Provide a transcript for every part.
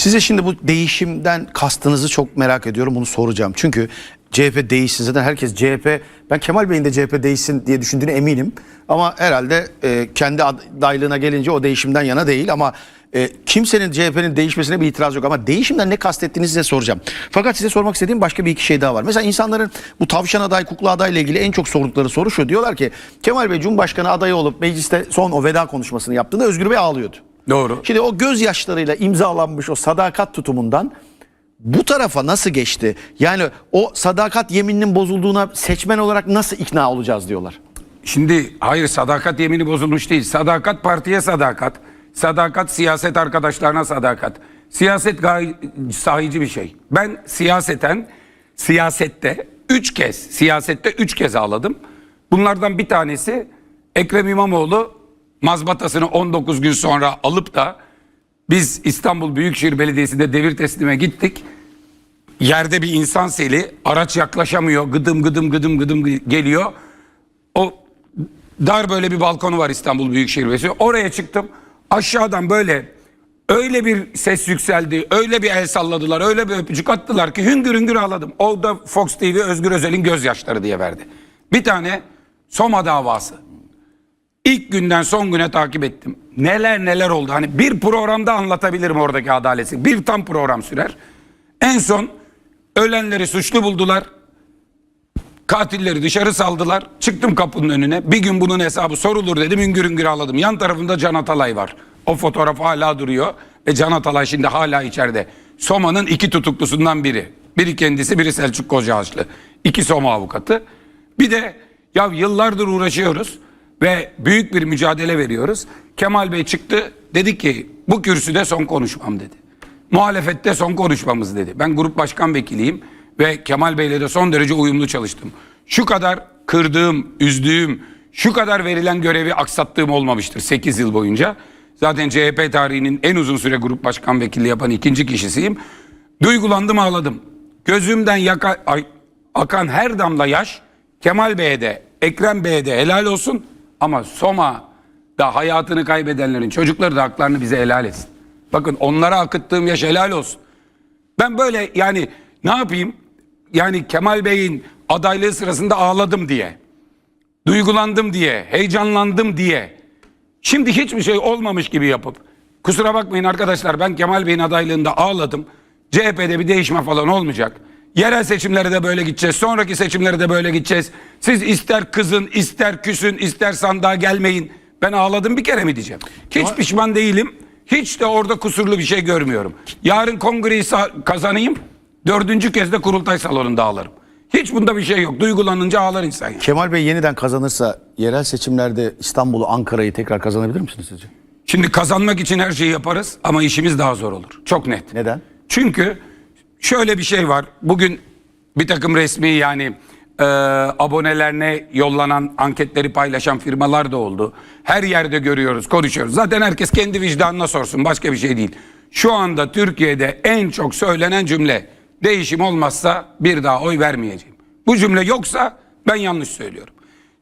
Size şimdi bu değişimden kastınızı çok merak ediyorum. Bunu soracağım. Çünkü CHP değişsin. Zaten herkes CHP, ben Kemal Bey'in de CHP değişsin diye düşündüğüne eminim. Ama herhalde e, kendi adaylığına gelince o değişimden yana değil. Ama e, kimsenin CHP'nin değişmesine bir itiraz yok. Ama değişimden ne kastettiğinizi size soracağım. Fakat size sormak istediğim başka bir iki şey daha var. Mesela insanların bu tavşan aday, kukla aday ile ilgili en çok sordukları soru şu. Diyorlar ki Kemal Bey Cumhurbaşkanı adayı olup mecliste son o veda konuşmasını yaptığında Özgür Bey ağlıyordu. Doğru. Şimdi o gözyaşlarıyla imzalanmış o sadakat tutumundan bu tarafa nasıl geçti? Yani o sadakat yemininin bozulduğuna seçmen olarak nasıl ikna olacağız diyorlar. Şimdi hayır sadakat yemini bozulmuş değil. Sadakat partiye sadakat. Sadakat siyaset arkadaşlarına sadakat. Siyaset gay sahici bir şey. Ben siyaseten siyasette üç kez siyasette üç kez ağladım. Bunlardan bir tanesi Ekrem İmamoğlu mazbatasını 19 gün sonra alıp da biz İstanbul Büyükşehir Belediyesi'nde devir teslime gittik. Yerde bir insan seli, araç yaklaşamıyor, gıdım gıdım gıdım gıdım geliyor. O dar böyle bir balkonu var İstanbul Büyükşehir Belediyesi. Oraya çıktım. Aşağıdan böyle öyle bir ses yükseldi, öyle bir el salladılar, öyle bir öpücük attılar ki hüngür hüngür ağladım. O da Fox TV Özgür Özel'in gözyaşları diye verdi. Bir tane Soma davası. İlk günden son güne takip ettim. Neler neler oldu. Hani bir programda anlatabilirim oradaki adaleti. Bir tam program sürer. En son ölenleri suçlu buldular. Katilleri dışarı saldılar. Çıktım kapının önüne. Bir gün bunun hesabı sorulur dedim. Hüngür hüngür ağladım. Yan tarafımda Can Atalay var. O fotoğraf hala duruyor. Ve Can Atalay şimdi hala içeride. Soma'nın iki tutuklusundan biri. Biri kendisi, biri Selçuk Kocaağaçlı. İki Soma avukatı. Bir de ya yıllardır uğraşıyoruz ve büyük bir mücadele veriyoruz. Kemal Bey çıktı dedi ki bu kürsüde son konuşmam dedi. Muhalefette son konuşmamız dedi. Ben grup başkan vekiliyim ve Kemal Bey'le de son derece uyumlu çalıştım. Şu kadar kırdığım, üzdüğüm, şu kadar verilen görevi aksattığım olmamıştır 8 yıl boyunca. Zaten CHP tarihinin en uzun süre grup başkan vekilliği yapan ikinci kişisiyim. Duygulandım ağladım. Gözümden yaka, ay- akan her damla yaş Kemal Bey'e de Ekrem Bey'e de helal olsun. Ama Soma'da hayatını kaybedenlerin çocukları da haklarını bize helal etsin. Bakın onlara akıttığım yaş helal olsun. Ben böyle yani ne yapayım? Yani Kemal Bey'in adaylığı sırasında ağladım diye. Duygulandım diye, heyecanlandım diye. Şimdi hiçbir şey olmamış gibi yapıp kusura bakmayın arkadaşlar ben Kemal Bey'in adaylığında ağladım. CHP'de bir değişme falan olmayacak. Yerel seçimlere de böyle gideceğiz. Sonraki seçimlere de böyle gideceğiz. Siz ister kızın, ister küsün, ister sandığa gelmeyin. Ben ağladım bir kere mi diyeceğim. Hiç Ama- pişman değilim. Hiç de orada kusurlu bir şey görmüyorum. Yarın kongreyi kazanayım. Dördüncü kez de kurultay salonunda ağlarım. Hiç bunda bir şey yok. Duygulanınca ağlar insan. Kemal Bey yeniden kazanırsa yerel seçimlerde İstanbul'u, Ankara'yı tekrar kazanabilir misiniz sizce? Şimdi kazanmak için her şeyi yaparız ama işimiz daha zor olur. Çok net. Neden? Çünkü şöyle bir şey var. Bugün bir takım resmi yani e, abonelerine yollanan anketleri paylaşan firmalar da oldu. Her yerde görüyoruz, konuşuyoruz. Zaten herkes kendi vicdanına sorsun. Başka bir şey değil. Şu anda Türkiye'de en çok söylenen cümle değişim olmazsa bir daha oy vermeyeceğim. Bu cümle yoksa ben yanlış söylüyorum.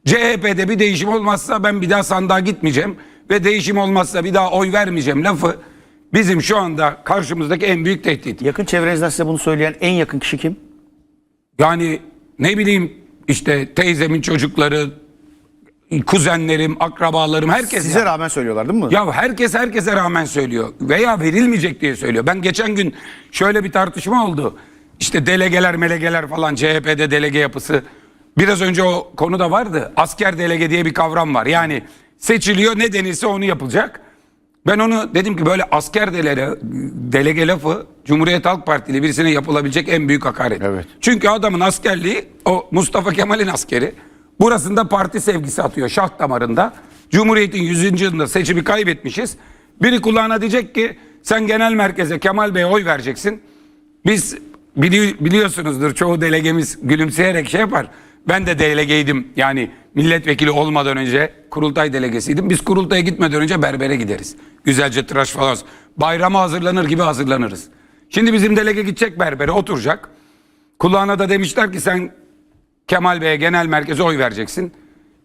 CHP'de bir değişim olmazsa ben bir daha sandığa gitmeyeceğim ve değişim olmazsa bir daha oy vermeyeceğim lafı bizim şu anda karşımızdaki en büyük tehdit. Yakın çevrenizden size bunu söyleyen en yakın kişi kim? Yani ne bileyim işte teyzemin çocukları, kuzenlerim, akrabalarım herkes Size ya. rağmen söylüyorlar değil mi? Ya herkes herkese rağmen söylüyor veya verilmeyecek diye söylüyor. Ben geçen gün şöyle bir tartışma oldu. İşte delegeler melegeler falan CHP'de delege yapısı. Biraz önce o konu da vardı. Asker delege diye bir kavram var. Yani seçiliyor ne denilse onu yapılacak. Ben onu dedim ki böyle asker delege, delege lafı Cumhuriyet Halk Partili birisine yapılabilecek en büyük hakaret. Evet. Çünkü adamın askerliği o Mustafa Kemal'in askeri. Burasında parti sevgisi atıyor şah damarında. Cumhuriyet'in 100. yılında seçimi kaybetmişiz. Biri kulağına diyecek ki sen genel merkeze Kemal Bey'e oy vereceksin. Biz bili- biliyorsunuzdur çoğu delegemiz gülümseyerek şey yapar. Ben de delegeydim yani milletvekili olmadan önce kurultay delegesiydim. Biz kurultaya gitmeden önce berbere gideriz. Güzelce tıraş falan. Bayrama hazırlanır gibi hazırlanırız. Şimdi bizim delege gidecek berbere oturacak. Kulağına da demişler ki sen Kemal Bey'e genel merkeze oy vereceksin.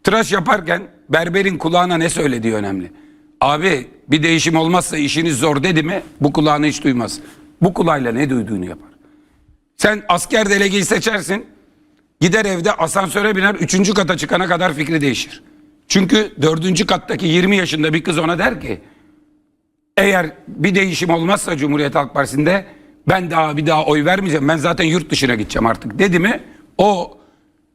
Tıraş yaparken berberin kulağına ne söylediği önemli. Abi bir değişim olmazsa işiniz zor dedi mi bu kulağını hiç duymaz. bu kulağıyla ne duyduğunu yapar. Sen asker delegeyi seçersin. Gider evde asansöre biner. Üçüncü kata çıkana kadar fikri değişir. Çünkü dördüncü kattaki 20 yaşında bir kız ona der ki eğer bir değişim olmazsa Cumhuriyet Halk Partisi'nde ben daha bir daha oy vermeyeceğim. Ben zaten yurt dışına gideceğim artık dedi mi o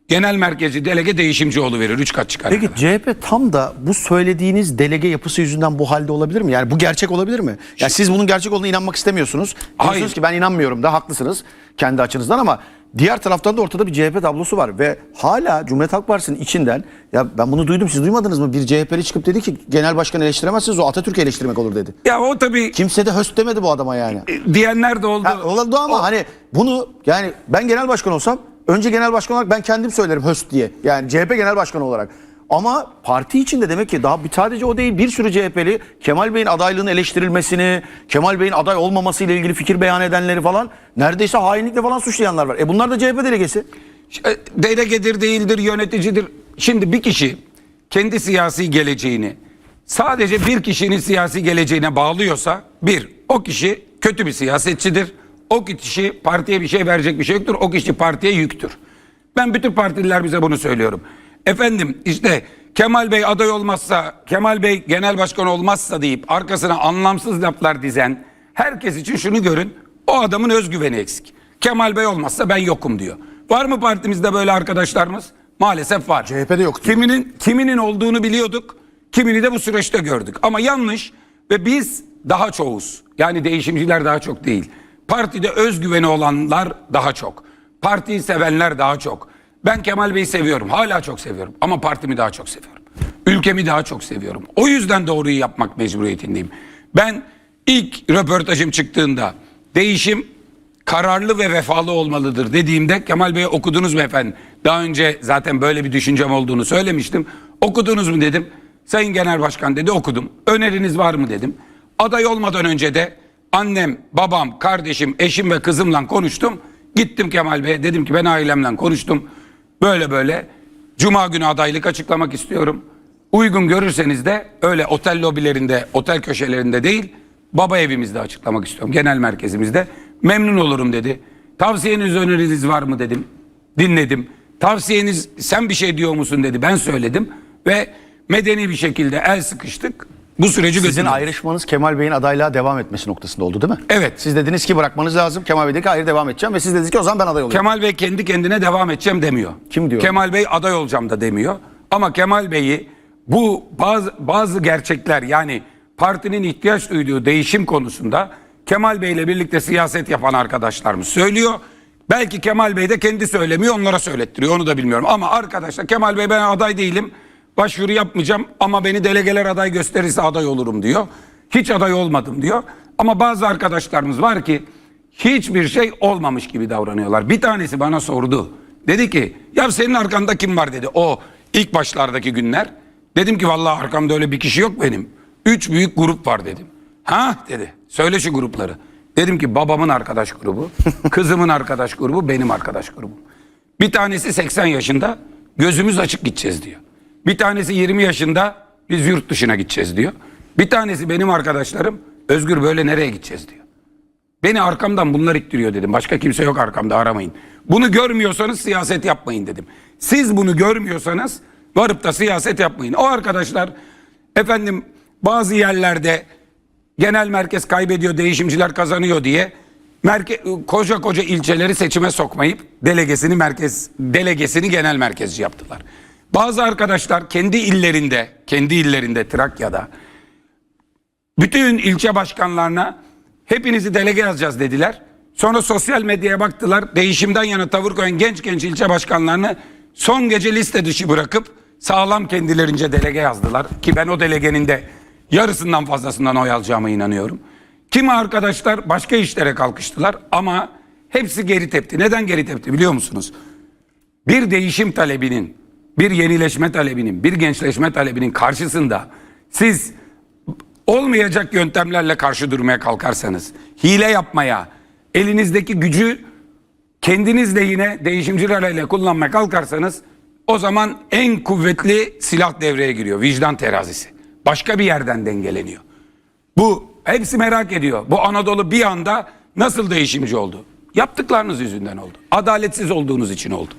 genel merkezi delege değişimci verir. Üç kat çıkar. Peki CHP tam da bu söylediğiniz delege yapısı yüzünden bu halde olabilir mi? Yani bu gerçek olabilir mi? Yani siz bunun gerçek olduğuna inanmak istemiyorsunuz. Diyorsunuz Hayır. ki ben inanmıyorum da haklısınız kendi açınızdan ama diğer taraftan da ortada bir CHP tablosu var ve hala Cumhuriyet Halk Partisi'nin içinden ya ben bunu duydum siz duymadınız mı? Bir CHP'li çıkıp dedi ki genel başkanı eleştiremezsiniz o Atatürk'ü eleştirmek olur dedi. Ya o tabii Kimse de höst demedi bu adama yani. diyenler de oldu. Ha, oldu ama hani bunu yani ben genel başkan olsam önce genel başkan olarak ben kendim söylerim höst diye. Yani CHP genel başkanı olarak. Ama parti içinde demek ki daha bir sadece o değil bir sürü CHP'li Kemal Bey'in adaylığının eleştirilmesini, Kemal Bey'in aday olmaması ile ilgili fikir beyan edenleri falan neredeyse hainlikle falan suçlayanlar var. E bunlar da CHP delegesi. E, delegedir değildir yöneticidir. Şimdi bir kişi kendi siyasi geleceğini sadece bir kişinin siyasi geleceğine bağlıyorsa bir o kişi kötü bir siyasetçidir. O kişi partiye bir şey verecek bir şey yoktur. O kişi partiye yüktür. Ben bütün partililer bize bunu söylüyorum. Efendim işte Kemal Bey aday olmazsa, Kemal Bey genel başkan olmazsa deyip arkasına anlamsız laflar dizen herkes için şunu görün. O adamın özgüveni eksik. Kemal Bey olmazsa ben yokum diyor. Var mı partimizde böyle arkadaşlarımız? Maalesef var. CHP'de yok diyor. Kiminin kiminin olduğunu biliyorduk. Kimini de bu süreçte gördük. Ama yanlış ve biz daha çoğuz. Yani değişimciler daha çok değil. Partide özgüveni olanlar daha çok. Partiyi sevenler daha çok. Ben Kemal Bey'i seviyorum. Hala çok seviyorum. Ama partimi daha çok seviyorum. Ülkemi daha çok seviyorum. O yüzden doğruyu yapmak mecburiyetindeyim. Ben ilk röportajım çıktığında değişim kararlı ve vefalı olmalıdır dediğimde Kemal Bey'e okudunuz mu efendim? Daha önce zaten böyle bir düşüncem olduğunu söylemiştim. Okudunuz mu dedim. Sayın Genel Başkan dedi okudum. Öneriniz var mı dedim. Aday olmadan önce de annem, babam, kardeşim, eşim ve kızımla konuştum. Gittim Kemal Bey'e dedim ki ben ailemle konuştum. Böyle böyle Cuma günü adaylık açıklamak istiyorum. Uygun görürseniz de öyle otel lobilerinde, otel köşelerinde değil, baba evimizde açıklamak istiyorum. Genel merkezimizde. Memnun olurum dedi. Tavsiyeniz, öneriniz var mı dedim. Dinledim. Tavsiyeniz sen bir şey diyor musun dedi. Ben söyledim ve medeni bir şekilde el sıkıştık. Bu süreci Sizin götürdük. ayrışmanız Kemal Bey'in adaylığa devam etmesi noktasında oldu değil mi? Evet. Siz dediniz ki bırakmanız lazım. Kemal Bey dedi ki hayır devam edeceğim ve siz dediniz ki o zaman ben aday olayım. Kemal Bey kendi kendine devam edeceğim demiyor. Kim diyor? Kemal Bey aday olacağım da demiyor. Ama Kemal Bey'i bu bazı bazı gerçekler yani partinin ihtiyaç duyduğu değişim konusunda Kemal Bey ile birlikte siyaset yapan arkadaşlarımız söylüyor. Belki Kemal Bey de kendi söylemiyor onlara söylettiriyor onu da bilmiyorum. Ama arkadaşlar Kemal Bey ben aday değilim başvuru yapmayacağım ama beni delegeler aday gösterirse aday olurum diyor. Hiç aday olmadım diyor. Ama bazı arkadaşlarımız var ki hiçbir şey olmamış gibi davranıyorlar. Bir tanesi bana sordu. Dedi ki ya senin arkanda kim var dedi o ilk başlardaki günler. Dedim ki vallahi arkamda öyle bir kişi yok benim. Üç büyük grup var dedim. Ha dedi söyle şu grupları. Dedim ki babamın arkadaş grubu, kızımın arkadaş grubu, benim arkadaş grubum. Bir tanesi 80 yaşında gözümüz açık gideceğiz diyor. Bir tanesi 20 yaşında biz yurt dışına gideceğiz diyor. Bir tanesi benim arkadaşlarım Özgür böyle nereye gideceğiz diyor. Beni arkamdan bunlar ittiriyor dedim. Başka kimse yok arkamda aramayın. Bunu görmüyorsanız siyaset yapmayın dedim. Siz bunu görmüyorsanız varıp da siyaset yapmayın. O arkadaşlar efendim bazı yerlerde genel merkez kaybediyor, değişimciler kazanıyor diye merke, koca koca ilçeleri seçime sokmayıp delegesini merkez delegesini genel merkezci yaptılar. Bazı arkadaşlar kendi illerinde, kendi illerinde Trakya'da bütün ilçe başkanlarına hepinizi delege yazacağız dediler. Sonra sosyal medyaya baktılar. Değişimden yana tavır koyan genç genç ilçe başkanlarını son gece liste dışı bırakıp sağlam kendilerince delege yazdılar. Ki ben o delegenin de yarısından fazlasından oy alacağıma inanıyorum. Kimi arkadaşlar başka işlere kalkıştılar ama hepsi geri tepti. Neden geri tepti biliyor musunuz? bir değişim talebinin, bir yenileşme talebinin, bir gençleşme talebinin karşısında siz olmayacak yöntemlerle karşı durmaya kalkarsanız, hile yapmaya, elinizdeki gücü kendiniz lehine değişimcilerle kullanmaya kalkarsanız o zaman en kuvvetli silah devreye giriyor. Vicdan terazisi. Başka bir yerden dengeleniyor. Bu hepsi merak ediyor. Bu Anadolu bir anda nasıl değişimci oldu? Yaptıklarınız yüzünden oldu. Adaletsiz olduğunuz için oldu.